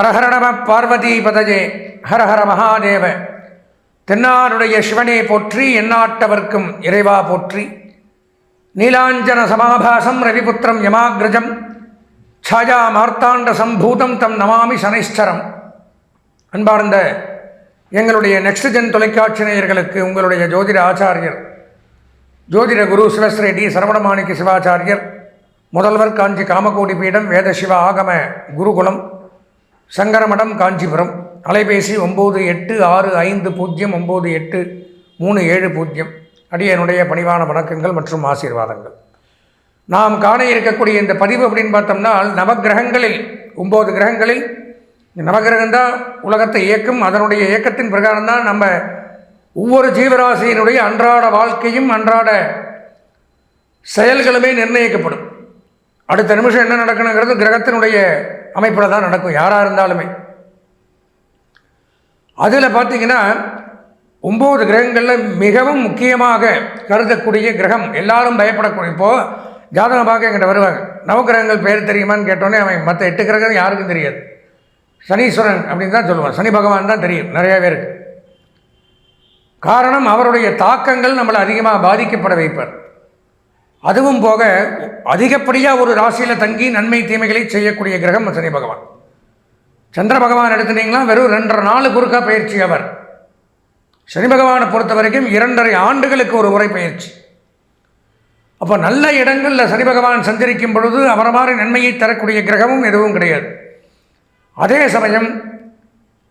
ஹரஹர நம பார்வதி பதஜே ஹரஹர மகாதேவ. தென்னாருடைய சிவனே போற்றி எந்நாட்டவர்க்கும் இறைவா போற்றி. நீலாஞ்சன சமாபாசம் ரவிபுத்திரம் யமாகிரஜம். சாயா மார்த்தாண்ட சம்பூதம் தம் நமாமி சனைஸ்தரம் அன்பார்ந்த எங்களுடைய நெக்ஸ்ட் ஜென் தொலைக்காட்சி நேயர்களுக்கு உங்களுடைய ஜோதிட ஆச்சாரியர் ஜோதிட குரு சிவஸ்ரீ டி சரவணமாணிக்க சிவாச்சாரியர் முதல்வர் காஞ்சி காமகோடி பீடம் வேத சிவ ஆகம குருகுலம் சங்கரமடம் காஞ்சிபுரம். அலைபேசி ஒம்பது எட்டு ஆறு ஐந்து பூஜ்ஜியம் ஒம்பது எட்டு மூணு ஏழு பூஜ்ஜியம். அடியனுடைய பணிவான வணக்கங்கள் மற்றும் ஆசீர்வாதங்கள். நாம் காண இருக்கக்கூடிய இந்த பதிவு அப்படின்னு பார்த்தோம்னா நவகிரகங்களில் ஒம்பது கிரகங்களில் இந்த நவகிரகம் தான் உலகத்தை இயக்கும். அதனுடைய இயக்கத்தின் பிரகாரம் தான் நம்ம ஒவ்வொரு ஜீவராசியினுடைய அன்றாட வாழ்க்கையும் அன்றாட செயல்களுமே நிர்ணயிக்கப்படும். அடுத்த நிமிஷம் என்ன நடக்கணுங்கிறது கிரகத்தினுடைய அமைப்பில் தான் நடக்கும். யாராக இருந்தாலுமே. அதில் பார்த்தீங்கன்னா ஒம்பது கிரகங்களில் மிகவும் முக்கியமாக கருதக்கூடிய கிரகம் எல்லாரும் பயப்படக்கூடிய இப்போது ஜாதகம் பார்க்க எங்கிட்ட வருவாங்க. நவகிரகங்கள் பேர் தெரியுமான்னு கேட்டோன்னே அவன் மற்ற எட்டு கிரகம் யாருக்கும் தெரியாது. சனீஸ்வரன் அப்படின்னு தான் சொல்லுவான். சனி பகவான் தான் தெரியும் நிறைய பேருக்கு. காரணம் அவருடைய தாக்கங்கள் நம்மளை அதிகமாக பாதிக்கப்பட வைப்பார். அதுவும் போக அதிகப்படியாக ஒரு ராசியில் தங்கி நன்மை தீமைகளை செய்யக்கூடிய கிரகம் சனி பகவான். சந்திர பகவான் எடுத்துட்டீங்கன்னா வெறும் ரெண்டரை நாலு குறுக்கா பயிற்சி அவர். சனி பகவானை பொறுத்த வரைக்கும் இரண்டரை ஆண்டுகளுக்கு ஒரு உரை பயிற்சி. அப்போ நல்ல இடங்களில் சனி பகவான் சஞ்சரிக்கும் பொழுது அவரை மாதிரி நன்மையை தரக்கூடிய கிரகமும் எதுவும் கிடையாது. அதே சமயம்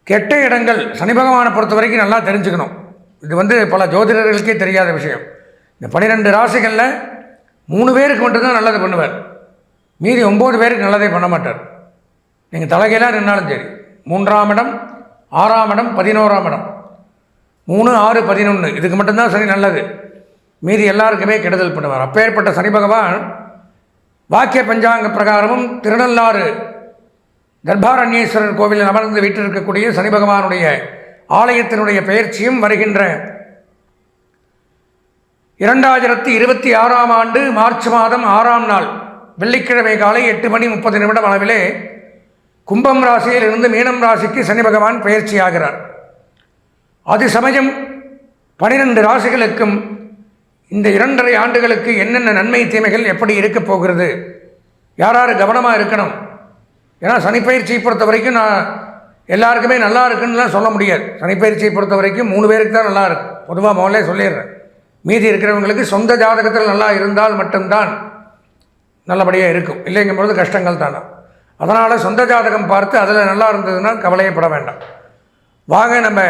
கெட்ட இடங்கள் சனி பகவானை பொறுத்த வரைக்கும் நல்லா தெரிஞ்சுக்கணும். இது வந்து பல ஜோதிடர்களுக்கே தெரியாத விஷயம். இந்த பன்னிரெண்டு ராசிகளில் மூணு பேருக்கு மட்டும்தான் நல்லது பண்ணுவார். மீதி ஒம்பது பேருக்கு நல்லதே பண்ண மாட்டார். நீங்கள் தலைகையெல்லாம் நின்னாலும் சரி. மூன்றாம் இடம் ஆறாம் இடம் பதினோராம் இடம். மூணு ஆறு பதினொன்று இதுக்கு மட்டும்தான் சனி நல்லது. மீதி எல்லாருக்குமே கெடுதல் பண்ணுவார். அப்பேற்பட்ட சனி பகவான் வாக்கிய பஞ்சாங்க பிரகாரமும் திருநள்ளாறு தர்பாரண்யேஸ்வரர் கோவிலில் அமர்ந்து வீட்டிருக்கக்கூடிய சனி பகவானுடைய ஆலயத்தினுடைய பெயர்ச்சியும் வருகின்ற இரண்டாயிரத்தி இருபத்தி ஆறாம் ஆண்டு மார்ச் மாதம் ஆறாம் நாள் வெள்ளிக்கிழமை காலை எட்டு மணி முப்பது நிமிடம் அளவிலே கும்பம் ராசியில் இருந்து மீனம் ராசிக்கு சனி பகவான் பயிற்சியாகிறார். அது சமயம் பனிரெண்டு ராசிகளுக்கும் இந்த இரண்டரை ஆண்டுகளுக்கு என்னென்ன நன்மை தீமைகள் எப்படி இருக்கப் போகிறது யார் யார் கவனமாக இருக்கணும்? ஏன்னா சனிப்பயிற்சியை பொறுத்த வரைக்கும் நான் எல்லாருக்குமே நல்லா இருக்குன்னுலாம் சொல்ல முடியாது. சனிப்பயிற்சியை பொறுத்த வரைக்கும் மூணு பேருக்கு தான் நல்லா இருக்கும் பொதுவாக முதல்ல சொல்லிடுறேன். மீதி இருக்கிறவங்களுக்கு சொந்த ஜாதகத்தில் நல்லா இருந்தால் மட்டும்தான் நல்லபடியாக இருக்கும். இல்லைங்கும்போது கஷ்டங்கள் தானே. அதனால் சொந்த ஜாதகம் பார்த்து அதில் நல்லா இருந்ததுன்னா கவலையப்பட வேண்டாம். வாங்க நம்ம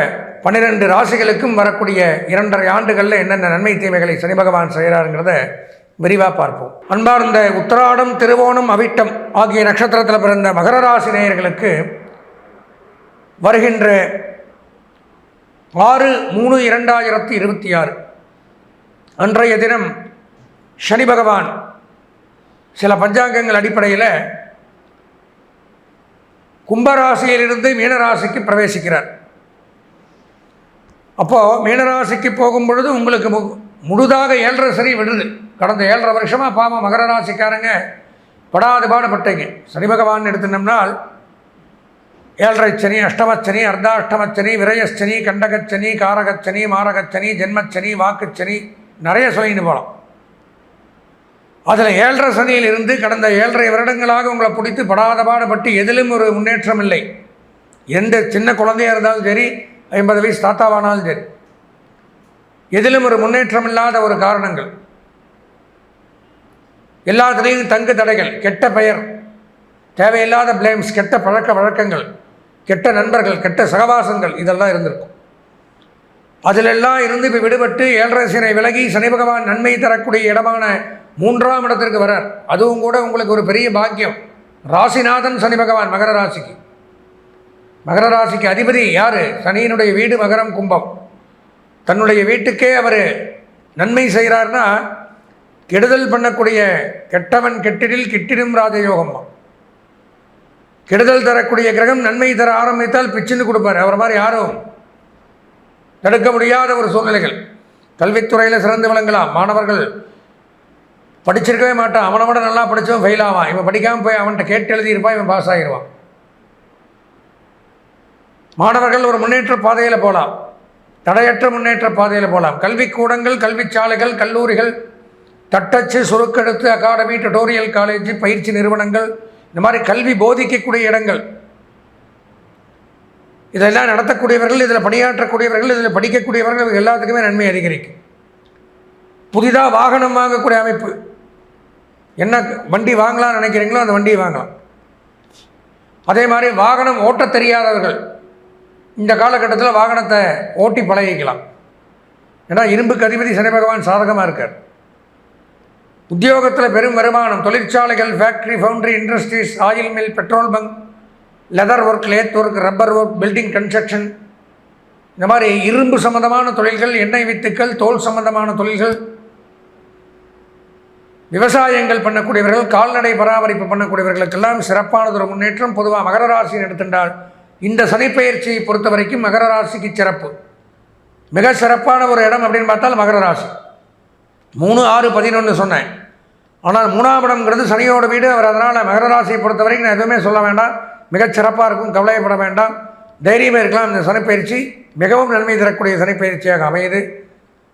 பன்னிரெண்டு ராசிகளுக்கும் வரக்கூடிய இரண்டரை ஆண்டுகளில் என்னென்ன நன்மை தீமைகளை சனி பகவான் செய்கிறாருங்கிறத விரிவாக பார்ப்போம். அன்பார்ந்த உத்தராடம் திருவோணம் அவிட்டம் ஆகிய நட்சத்திரத்தில் பிறந்த மகர ராசி நேயர்களுக்கு வருகின்ற ஆறு மூணு இரண்டாயிரத்தி இருபத்தி ஆறு. அன்றைய தினம் சனி பகவான் சில பஞ்சாங்கங்கள் அடிப்படையில் கும்பராசியிலிருந்து மீனராசிக்கு பிரவேசிக்கிறார். அப்போது மீனராசிக்கு போகும் பொழுது உங்களுக்கு மு முழுதாக ஏழரை சரி விடுது. கடந்த ஏழரை வருஷமாக பாவம் மகர ராசிக்காரங்க படாது பாடுபட்டீங்க. சனி பகவான் எடுத்துனோம்னால் ஏழரை சனி அஷ்டமச்சனி அர்த்தாஷ்டமச்சனி விரயச்சனி கண்டகச்சனி காரகச்சனி மாரகச்சனி ஜென்மச்சனி வாக்குச்சனி நிறைய சொல்லின்னு போகலாம் அதில் ஏழரை சனியில் இருந்து கடந்த ஏழரை வருடங்களாக உங்களை பிடித்து படாத பாடுபட்டு எதிலும் ஒரு முன்னேற்றம் இல்லை. எந்த சின்ன குழந்தையாக இருந்தாலும் சரி ஐம்பது வயசு தாத்தாவானாலும் சரி. எதிலும் ஒரு முன்னேற்றம் இல்லாத ஒரு காரணங்கள். எல்லாத்துலேயும் தங்கு தடைகள் கெட்ட பெயர் தேவையில்லாத பிளேம்ஸ் கெட்ட பழக்க வழக்கங்கள் கெட்ட நண்பர்கள் கெட்ட சகவாசங்கள் இதெல்லாம் இருந்திருக்கும். அதிலெல்லாம் இருந்து இப்போ விடுபட்டு ஏழரை விலகி சனி பகவான் நன்மை தரக்கூடிய இடமான மூன்றாம் இடத்திற்கு வரார் அதுவும் கூட உங்களுக்கு ஒரு பெரிய பாக்கியம். ராசிநாதன் சனி பகவான் மகர ராசிக்கு. மகர ராசிக்கு அதிபதி யார்? சனியினுடைய வீடு மகரம் கும்பம். தன்னுடைய வீட்டுக்கே அவர் நன்மை செய்கிறார்னா கெடுதல் பண்ணக்கூடிய கெட்டவன் கெட்டிடில் கிட்டிடும் ராஜயோகம்மா. கெடுதல் தரக்கூடிய கிரகம் நன்மை தர ஆரம்பித்தால் பிச்சுன்னு கொடுப்பார். அவர் மாதிரி யாரும் தடுக்க முடியாத ஒரு சூழ்நிலைகள். கல்வித்துறையில் சிறந்து விளங்கலாம். மாணவர்கள் படிச்சிருக்கவே மாட்டான். அவனை விட நல்லா படித்தவன் ஃபெயில் ஆவான். இவன் படிக்காமல் போய் அவன்கிட்ட கேட்டு எழுதியிருப்பான் இவன் பாஸ் ஆகிடுவான் மாணவர்கள் ஒரு முன்னேற்ற பாதையில் போகலாம் தடையற்ற முன்னேற்ற பாதையில் போகலாம் கல்விக்கூடங்கள் கல்விச்சாலைகள் கல்லூரிகள் தட்டச்சு சுருக்கெடுத்து அகாடமி டுட்டோரியல் காலேஜ் பயிற்சி நிறுவனங்கள் இந்த மாதிரி கல்வி போதிக்கக்கூடிய இடங்கள். இதெல்லாம் நடத்தக்கூடியவர்கள் இதில் பணியாற்றக்கூடியவர்கள் இதில் படிக்கக்கூடியவர்கள் இவங்க எல்லாத்துக்குமே நன்மை அதிகரிக்கும். புதிதாக வாகனம் வாங்கக்கூடிய அமைப்பு. என்ன வண்டி வாங்கலாம்னு நினைக்கிறீங்களோ அந்த வண்டியை வாங்கலாம். அதே மாதிரி வாகனம் ஓட்ட தெரியாதவர்கள் இந்த காலகட்டத்தில் வாகனத்தை ஓட்டி பழகிக்கலாம். ஏன்னா இரும்புக்கு அதிபதி சனி பகவான் சாதகமாக இருக்கார். உத்தியோகத்தில் பெரும் வருமானம் தொழிற்சாலைகள் factory foundry industries oil mill petrol bunk leather work lathe work rubber work building construction இந்த மாதிரி இரும்பு சம்பந்தமான தொழில்கள் எண்ணெய் வித்துக்கள் தோல் சம்பந்தமான தொழில்கள். விவசாயங்கள் பண்ணக்கூடியவர்கள் கால்நடை பராமரிப்பு பண்ணக்கூடியவர்களுக்கெல்லாம் சிறப்பானதொரு முன்னேற்றம். பொதுவாக மகர ராசியை எடுத்துட்டால் இந்த சனிப்பெயர்ச்சியை பொறுத்த வரைக்கும் மகர ராசிக்கு சிறப்பு. மிக சிறப்பான ஒரு இடம் அப்படின்னு பார்த்தால் மகர ராசி. மூணு ஆறு பதினொன்று சொன்னேன். ஆனால் மூணாம் இடம்ங்கிறது சனியோட வீடு. அவர் அதனால் மகர ராசியை பொறுத்த வரைக்கும் நான் எதுவுமே சொல்ல வேண்டாம். மிகச்சிறப்பாக இருக்கும் கவலைப்பட வேண்டாம். தைரியமாக இருக்கலாம் இந்த சனிப்பயிற்சி. மிகவும் நன்மை தரக்கூடிய சனிப்பயிற்சியாக அமையுது.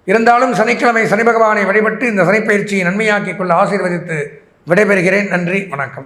இருந்தாலும் சனிக்கிழமை சனி பகவானை வழிபட்டு இந்த சனிப்பயிற்சியை நன்மையாக்கிக் கொள்ள ஆசீர்வதித்து விடைபெறுகிறேன். நன்றி வணக்கம்.